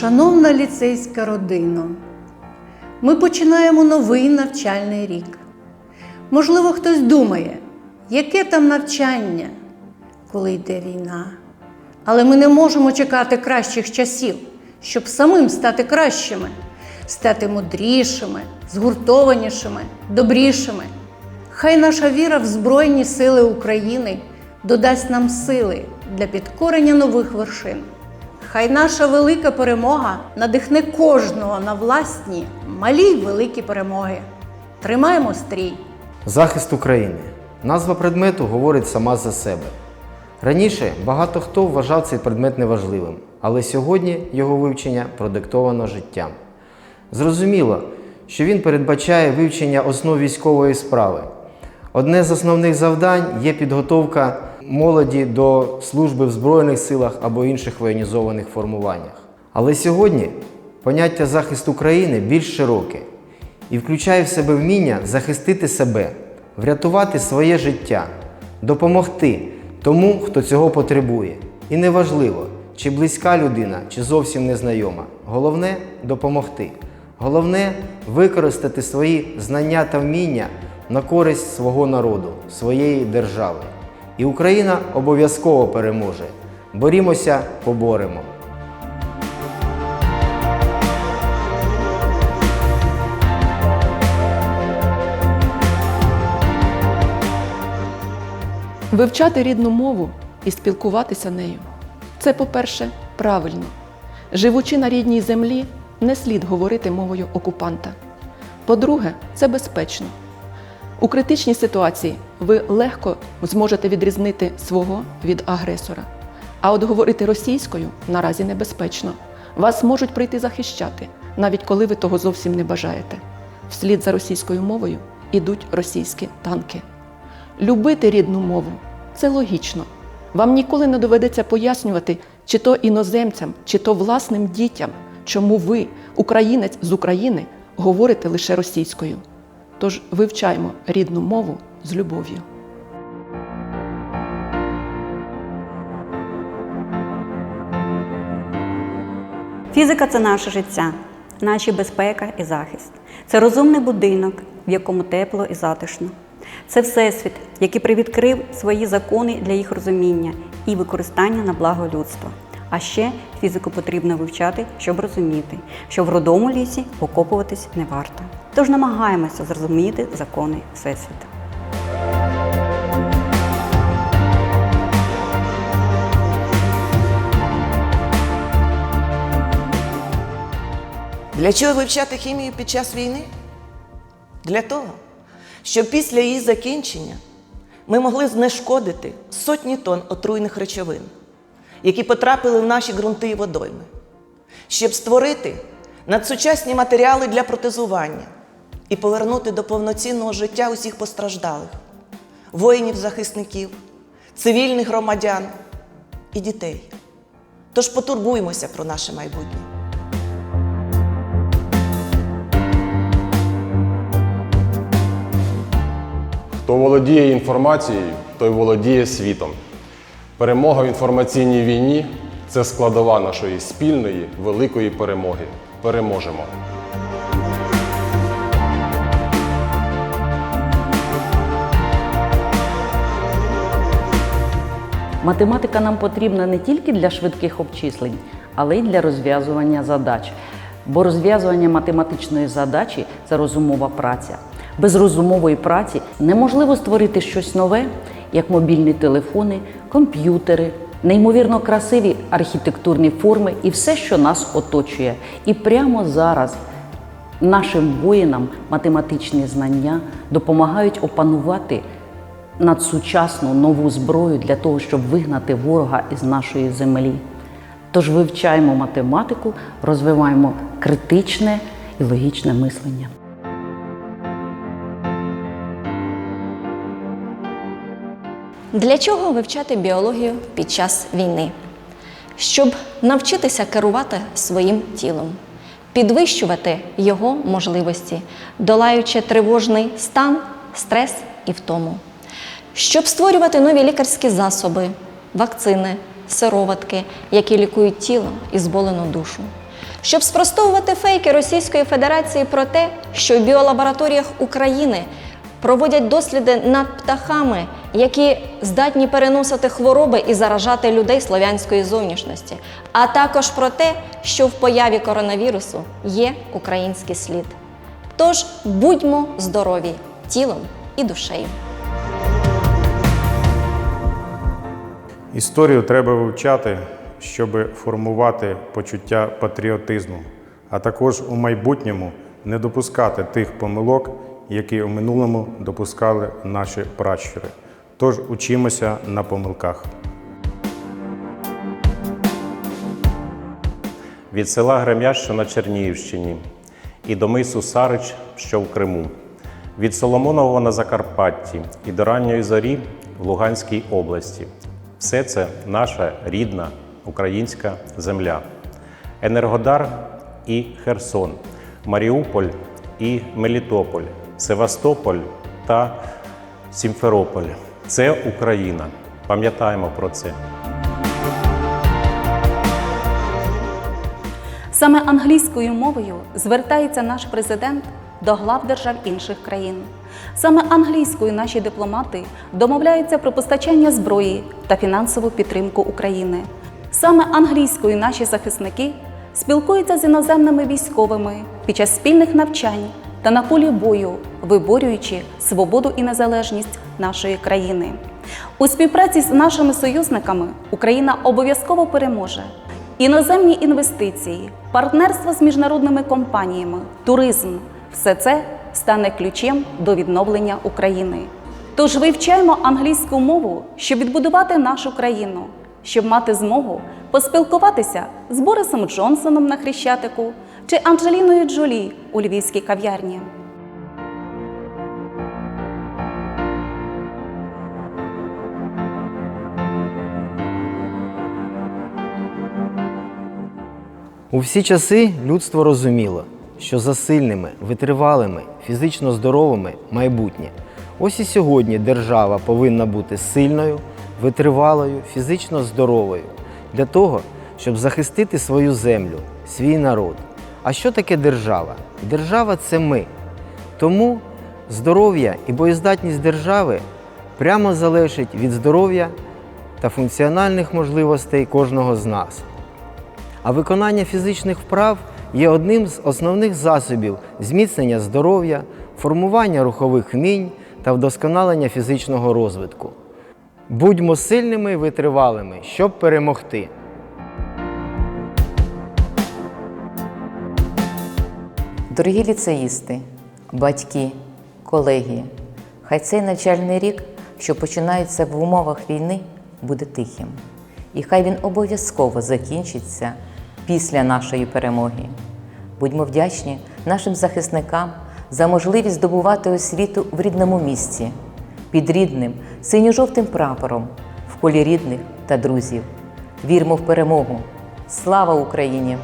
Шановна ліцейська родина, ми починаємо новий навчальний рік. Можливо, хтось думає, яке там навчання, коли йде війна. Але ми не можемо чекати кращих часів, щоб самим стати кращими, стати мудрішими, згуртованішими, добрішими. Хай наша віра в Збройні Сили України додасть нам сили для підкорення нових вершин. Хай наша велика перемога надихне кожного на власні малі й великі перемоги. Тримаємо стрій! Захист України. Назва предмету говорить сама за себе. Раніше багато хто вважав цей предмет неважливим, але сьогодні його вивчення продиктовано життям. Зрозуміло, що він передбачає вивчення основ військової справи. Одне з основних завдань є підготовка молоді до служби в Збройних силах або інших воєнізованих формуваннях. Але сьогодні поняття захист України більш широке і включає в себе вміння захистити себе, врятувати своє життя, допомогти тому, хто цього потребує. І неважливо, чи близька людина, чи зовсім незнайома. Головне допомогти. Головне використати свої знання та вміння на користь свого народу, своєї держави. І Україна обов'язково переможе. Борімося, поборемо. Вивчати рідну мову і спілкуватися нею це, по-перше, правильно. Живучи на рідній землі, не слід говорити мовою окупанта. По-друге, це безпечно. У критичній ситуації ви легко зможете відрізнити свого від агресора. А от говорити російською наразі небезпечно. Вас можуть прийти захищати, навіть коли ви того зовсім не бажаєте. Вслід за російською мовою ідуть російські танки. Любити рідну мову це логічно. Вам ніколи не доведеться пояснювати, чи то іноземцям, чи то власним дітям, чому ви, українець з України, говорите лише російською. Тож вивчаємо рідну мову з любов'ю. Фізика це наше життя, наші безпека і захист. Це розумний будинок, в якому тепло і затишно. Це всесвіт, який привідкрив свої закони для їх розуміння і використання на благо людства. А ще фізику потрібно вивчати, щоб розуміти, що в родому лісі окопуватись не варто. Тож намагаємося зрозуміти закони всесвіту. Для чого вивчати хімію під час війни? Для того, щоб після її закінчення ми могли знешкодити сотні тонн отруйних речовин, які потрапили в наші ґрунти і водойми, щоб створити надсучасні матеріали для протезування і повернути до повноцінного життя усіх постраждалих, воїнів-захисників, цивільних громадян і дітей. Тож потурбуймося про наше майбутнє. Хто володіє інформацією, той володіє світом. Перемога в інформаційній війні це складова нашої спільної великої перемоги. Переможемо! Математика нам потрібна не тільки для швидких обчислень, але й для розв'язування задач. Бо розв'язування математичної задачі це розумова праця. Без розумової праці неможливо створити щось нове, як мобільні телефони, комп'ютери, неймовірно красиві архітектурні форми і все, що нас оточує. І прямо зараз нашим воїнам математичні знання допомагають опанувати надсучасну нову зброю для того, щоб вигнати ворога із нашої землі. Тож вивчаємо математику, розвиваємо критичне і логічне мислення. Для чого вивчати біологію під час війни? Щоб навчитися керувати своїм тілом, підвищувати його можливості, долаючи тривожний стан, стрес і втому, щоб створювати нові лікарські засоби, вакцини, сироватки, які лікують тіло і зболену душу, щоб спростовувати фейки Російської Федерації про те, що в біолабораторіях України проводять досліди над птахами, які здатні переносити хвороби і заражати людей слов'янської зовнішності, а також про те, що в появі коронавірусу є український слід. Тож будьмо здорові тілом і душею. Історію треба вивчати, щоб формувати почуття патріотизму, а також у майбутньому не допускати тих помилок, які у минулому допускали наші пращури. Тож учимося на помилках. від села Грем'яш, що на Чернігівщині, і до мису Сарич, що в Криму, від Соломонового на Закарпатті і до ранньої зорі в Луганській області. Все це наша рідна українська земля. Енергодар і Херсон, Маріуполь і Мелітополь, Севастополь та Сімферополь. Це Україна. Пам'ятаємо про це. Саме англійською мовою звертається наш президент до глав держав інших країн. Саме англійською наші дипломати домовляються про постачання зброї та фінансову підтримку України. Саме англійською наші захисники спілкуються з іноземними військовими під час спільних навчань та на полі бою, виборюючи свободу і незалежність нашої країни. У співпраці з нашими союзниками Україна обов'язково переможе. Іноземні інвестиції, партнерство з міжнародними компаніями, туризм все це стане ключем до відновлення України. Тож вивчаємо англійську мову, щоб відбудувати нашу країну, щоб мати змогу поспілкуватися з Борисом Джонсоном на Хрещатику чи Анджеліною Джолі у львівській кав'ярні. У всі часи людство розуміло, що за сильними, витривалими, фізично здоровими майбутнє. Ось і сьогодні держава повинна бути сильною, витривалою, фізично здоровою для того, щоб захистити свою землю, свій народ. А що таке держава? Держава це ми. Тому здоров'я і боєздатність держави прямо залежить від здоров'я та функціональних можливостей кожного з нас. А виконання фізичних вправ є одним з основних засобів зміцнення здоров'я, формування рухових вмінь та вдосконалення фізичного розвитку. Будьмо сильними і витривалими, щоб перемогти. Дорогі ліцеїсти, батьки, колеги, хай цей навчальний рік, що починається в умовах війни, буде тихим. І хай він обов'язково закінчиться після нашої перемоги. Будьмо вдячні нашим захисникам за можливість здобувати освіту в рідному місці, під рідним синьо-жовтим прапором, в колі рідних та друзів. Вірмо в перемогу! Слава Україні!